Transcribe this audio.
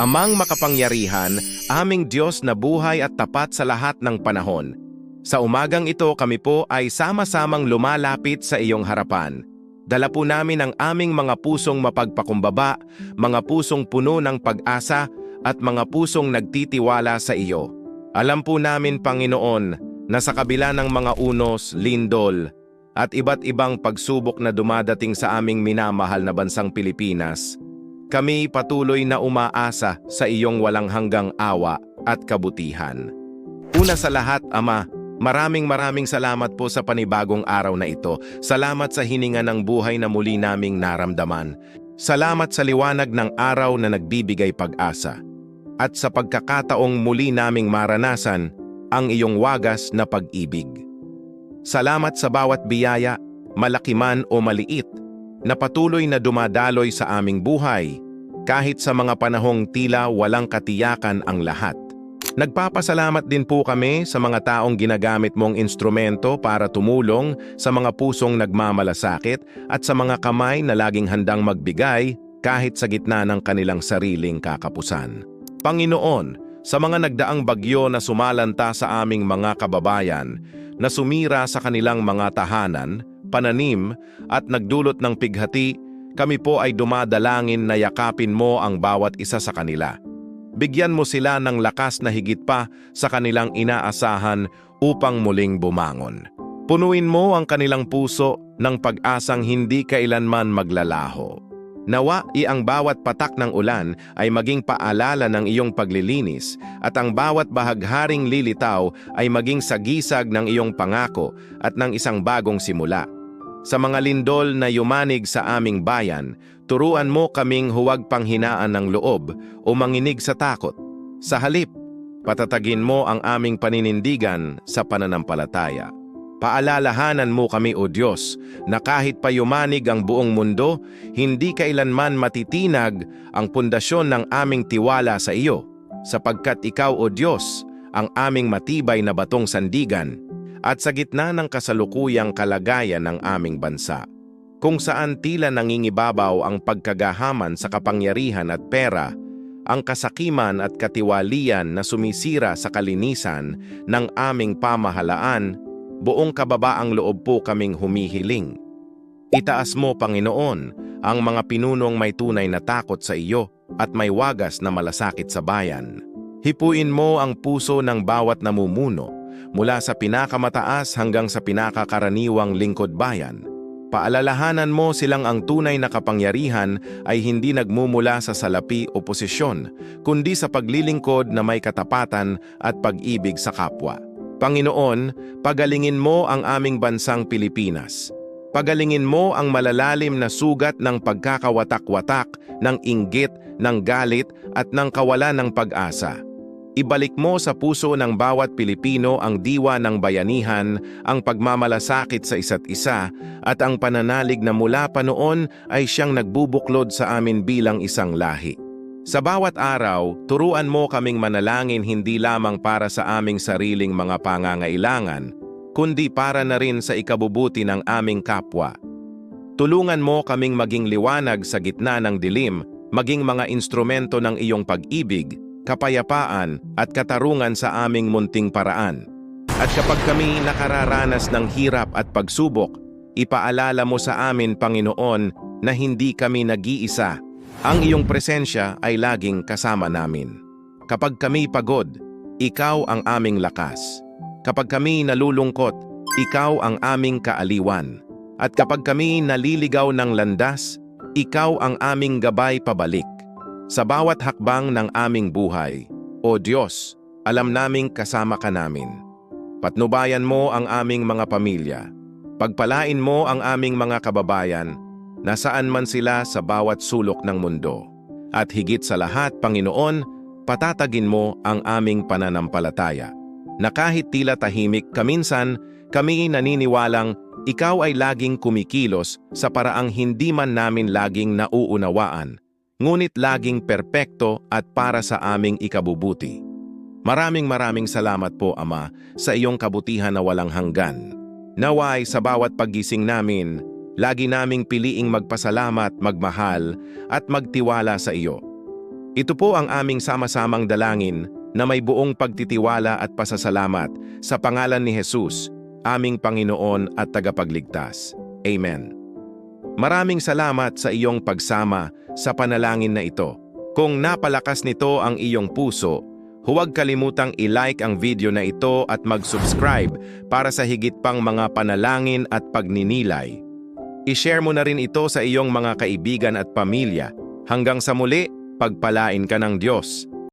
Amang makapangyarihan, aming Diyos na buhay at tapat sa lahat ng panahon. Sa umagang ito kami po ay sama-samang lumalapit sa iyong harapan. Dala po namin ang aming mga pusong mapagpakumbaba, mga pusong puno ng pag-asa, at mga pusong nagtitiwala sa iyo. Alam po namin, Panginoon, na sa kabila ng mga unos, lindol, at iba't ibang pagsubok na dumadating sa aming minamahal na bansang Pilipinas, kami patuloy na umaasa sa iyong walang hanggang awa at kabutihan. Una sa lahat, Ama, maraming maraming salamat po sa panibagong araw na ito. Salamat sa hininga ng buhay na muli naming naramdaman. Salamat sa liwanag ng araw na nagbibigay pag-asa. At sa pagkakataong muli naming maranasan ang iyong wagas na pag-ibig. Salamat sa bawat biyaya, malaki man o maliit, na patuloy na dumadaloy sa aming buhay, kahit sa mga panahong tila walang katiyakan ang lahat. Nagpapasalamat din po kami sa mga taong ginagamit mong instrumento para tumulong sa mga pusong nagmamalasakit at sa mga kamay na laging handang magbigay kahit sa gitna ng kanilang sariling kakapusan. Panginoon, sa mga nagdaang bagyo na sumalanta sa aming mga kababayan, na sumira sa kanilang mga tahanan, pananim at nagdulot ng pighati, kami po ay dumadalangin na yakapin mo ang bawat isa sa kanila. Bigyan mo sila ng lakas na higit pa sa kanilang inaasahan upang muling bumangon. Punuin mo ang kanilang puso ng pag-asang hindi kailanman maglalaho. Nawa ang bawat patak ng ulan ay maging paalala ng iyong paglilinis at ang bawat bahagharing lilitaw ay maging sagisag ng iyong pangako at ng isang bagong simula. Sa mga lindol na yumanig sa aming bayan, turuan mo kaming huwag panghinaan ng loob o manginig sa takot. Sa halip, patatagin mo ang aming paninindigan sa pananampalataya. Paalalahanan mo kami, O Diyos, na kahit pa yumanig ang buong mundo, hindi kailanman matitinag ang pundasyon ng aming tiwala sa iyo, sapagkat Ikaw, O Diyos, ang aming matibay na batong sandigan, at sa gitna ng kasalukuyang kalagayan ng aming bansa, kung saan tila nangingibabaw ang pagkagahaman sa kapangyarihan at pera, ang kasakiman at katiwalian na sumisira sa kalinisan ng aming pamahalaan buong kababaang loob po kaming humihiling. Itaas mo, Panginoon, ang mga pinunong may tunay na takot sa iyo at may wagas na malasakit sa bayan. Hipuin mo ang puso ng bawat namumuno mula sa pinakamataas hanggang sa pinakakaraniwang lingkod bayan. Paalalahanan mo silang ang tunay na kapangyarihan ay hindi nagmumula sa salapi o posisyon, kundi sa paglilingkod na may katapatan at pag-ibig sa kapwa. Panginoon, pagalingin mo ang aming bansang Pilipinas. Pagalingin mo ang malalalim na sugat ng pagkakawatak-watak, ng inggit, ng galit at ng kawalan ng pag-asa. Ibalik mo sa puso ng bawat Pilipino ang diwa ng bayanihan, ang pagmamalasakit sa isa't isa, at ang pananalig na mula pa noon ay siyang nagbubuklod sa amin bilang isang lahi. Sa bawat araw, turuan mo kaming manalangin hindi lamang para sa aming sariling mga pangangailangan, kundi para na rin sa ikabubuti ng aming kapwa. Tulungan mo kaming maging liwanag sa gitna ng dilim, maging mga instrumento ng iyong pag-ibig, kapayapaan at katarungan sa aming munting paraan. At kapag kami nakararanas ng hirap at pagsubok, ipaalala mo sa amin, Panginoon, na hindi kami nag-iisa ang iyong presensya ay laging kasama namin. Kapag kami pagod, ikaw ang aming lakas. Kapag kami nalulungkot, ikaw ang aming kaaliwan. At kapag kami naliligaw ng landas, ikaw ang aming gabay pabalik. Sa bawat hakbang ng aming buhay, O Diyos, alam naming kasama ka namin. Patnubayan mo ang aming mga pamilya. Pagpalain mo ang aming mga kababayan nasaan man sila sa bawat sulok ng mundo. At higit sa lahat, Panginoon, patatagin mo ang aming pananampalataya. Na kahit tila tahimik kaminsan, kami naniniwalang ikaw ay laging kumikilos sa paraang hindi man namin laging nauunawaan, ngunit laging perpekto at para sa aming ikabubuti. Maraming maraming salamat po, Ama, sa iyong kabutihan na walang hanggan. Naway sa bawat paggising namin, Lagi naming piliing magpasalamat, magmahal at magtiwala sa iyo. Ito po ang aming sama-samang dalangin na may buong pagtitiwala at pasasalamat sa pangalan ni Jesus, aming Panginoon at tagapagligtas. Amen. Maraming salamat sa iyong pagsama sa panalangin na ito. Kung napalakas nito ang iyong puso, huwag kalimutang i-like ang video na ito at mag-subscribe para sa higit pang mga panalangin at pagninilay. I-share mo na rin ito sa iyong mga kaibigan at pamilya. Hanggang sa muli, pagpalain ka ng Diyos.